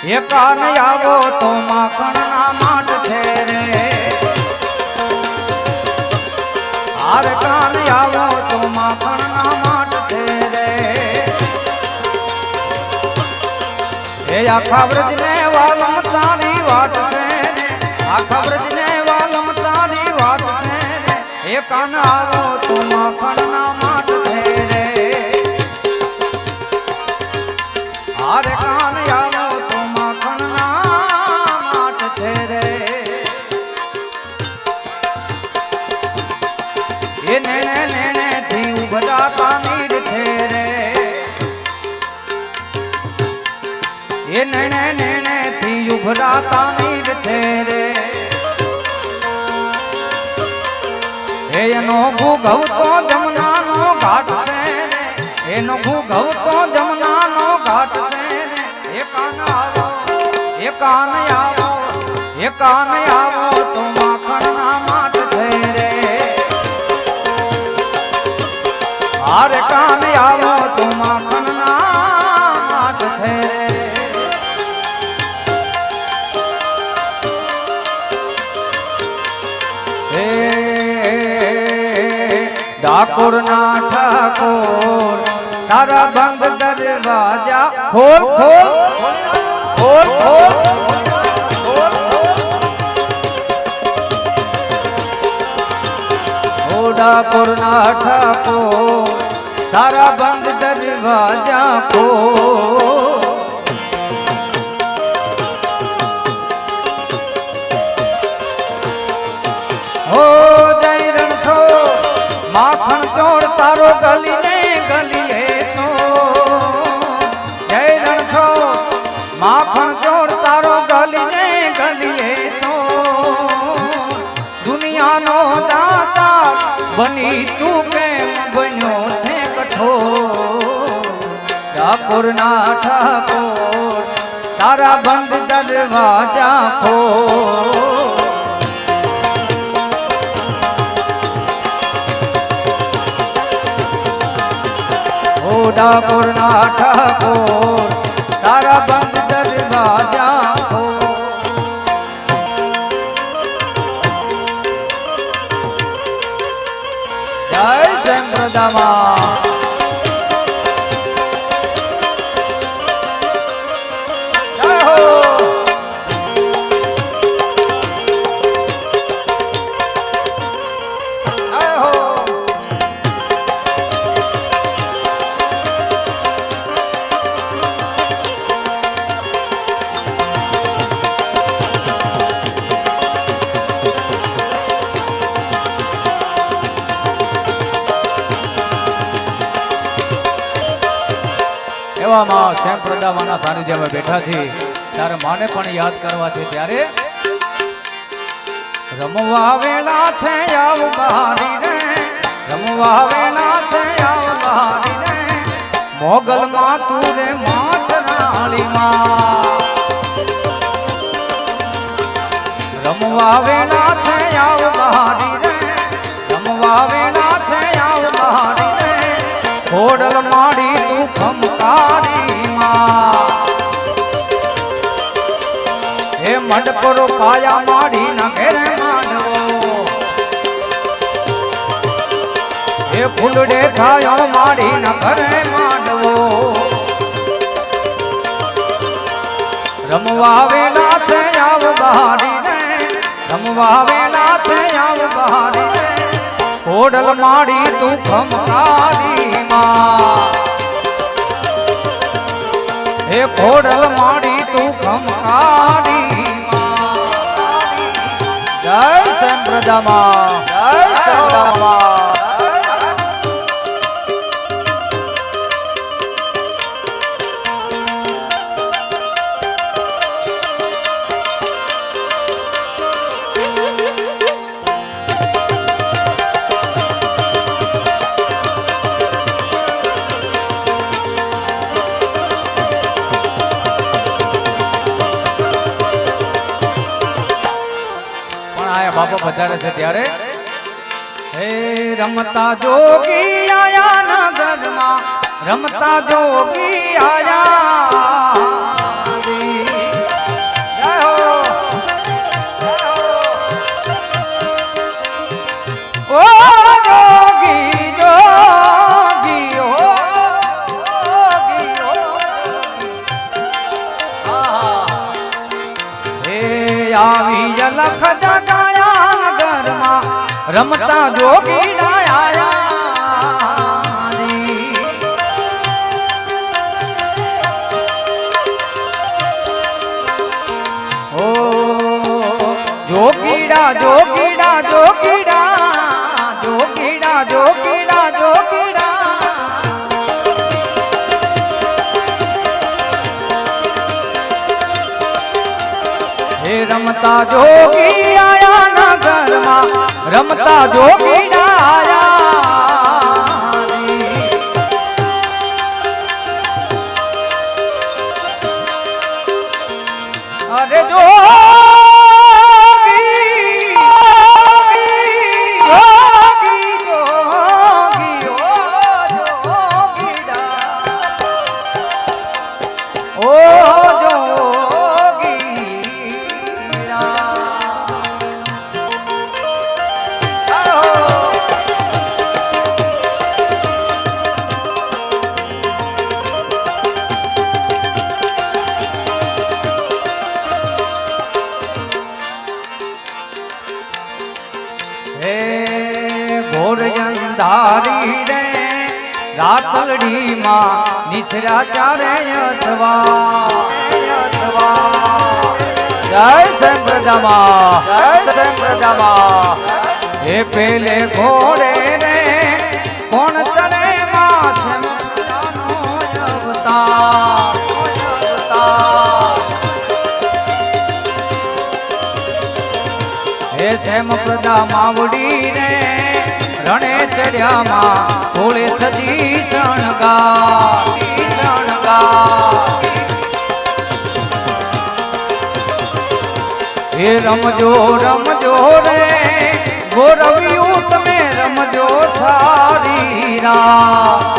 એ કાન આવો તો માખણના માટ છે રે હાર કાન આવો તો માખણના માટ છે રે એ આખા વ્રજને વાલમ તારી વાટ ને આખા વ્રજને વાલમ તારી વાટ ને એ કાન આવો તો માખણના એ એનો ભૂગવ તો જમનાનો ઘાટ છે એનો ભૂગવ તો જમનાનો ઘાટ છે એ કાન આવો એ કાન આવો એ કાન આવો તો ડાકોર ના ઠાકોર તારા ભંગ દરવાજા ખોલ ખોલ ખોલ ખોલ ઠાકોર ના ઠાકોર તારા ભંગ દરવાજા ખોલ માખણ ગલી ને ગલી હે છો. જય રણછો માખણ ચોર તારો ગલીને ગલીએ છો. દુનિયાનો દાતા બની તું કેમ બન્યો છે કઠોર. ડાકોરના ઠાકોર, તારા બંધ દરવાજા ખોલ ના ઠાકોર તારા બંધ દરવાજા. જય સંપ્રદામાં એવામાં શ્યામ પ્રદામાના સાનિધ્યમાં બેઠા છે ત્યારે માને પણ યાદ કરવા છે ત્યારે રમવા વેલા છે, આવ બહારી રે રમવા વેલા છે, આવ બહારી રે મોગલ માં તું રે માછરાળી માં રમવા વેલા છે, આવ બહારી રે રમવા વેલા છે, આવ બહારી રે ખોડલ માડી હે મંડપરો પાયા માડી ના ઘેરે માનવો એ ફૂલડે છાયો માડી ના ઘરે માનવો રમવા વેલા છે આવ બહારી ને રમવા વેલા છે આવ બહારી ને ઓડલ માડી તું ખમકારી માં એ ખોડલ માડી તું ખમકારી જય સંપ્રદામાં જય સંપ્રદામાં પધારે છે ત્યારે? હે રમતા જોગી આયા ના ઘરમાં રમતા જોગી આયા. લખ રમતા જોગી જોગીડા જોગીડા જોગીડા જોગીડા જોગીડા જોગીડા હે રમતા જોગી આયા. રમતા રે. અરે જોગી અંધારી રે રાતલડી માં નિસરા ચારે અથવા, જય સંપ્રદમા જય સંપ્રદમા. હે પેલે ઘોડે રે, કોણ ચડે હે શ્યામ પ્રદા માવડી રે રણે ચડ્યામાં સોળે સદી શણગા શણગા હે રમજો રમજો રે, ગોરવ્યું તમે રમજો સારી રા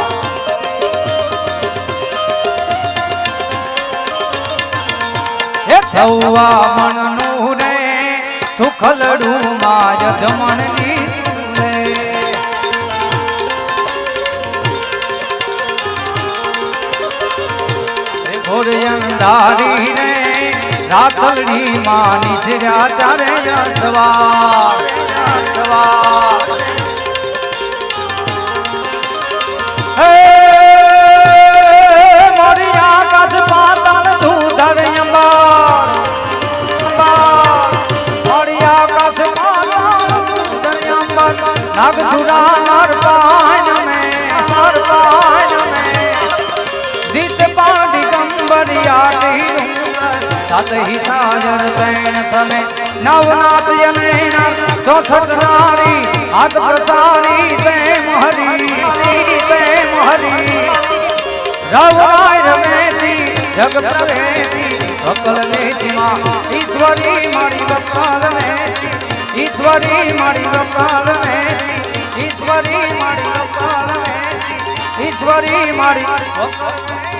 સૌવા મનનું રે સુખલડું માં યજમણ અંધારી રે રાતલડી માં નીચર્યા ત્યારે સવાર સવાર મોરી આકાશ પાતાળ પાતાળ ધૂધર નાગસુરા નર પાયન મે નર દીત સાત હી સાજર તૈણ સમે નવનાથ યનેણ ચોસઠ નારી હાથ પ્રસારી તે મહરી તે મહરી રવરાય રમેતી જગ પ્રવેતી વકલ લેતીમાં ઈશ્વરી મારી વકાલ મેતી, ઈશ્વરી મારી વકાલ મેતી, ઈશ્વરી મારી વકાલ મેતી, ઈશ્વરી મારી મેતી.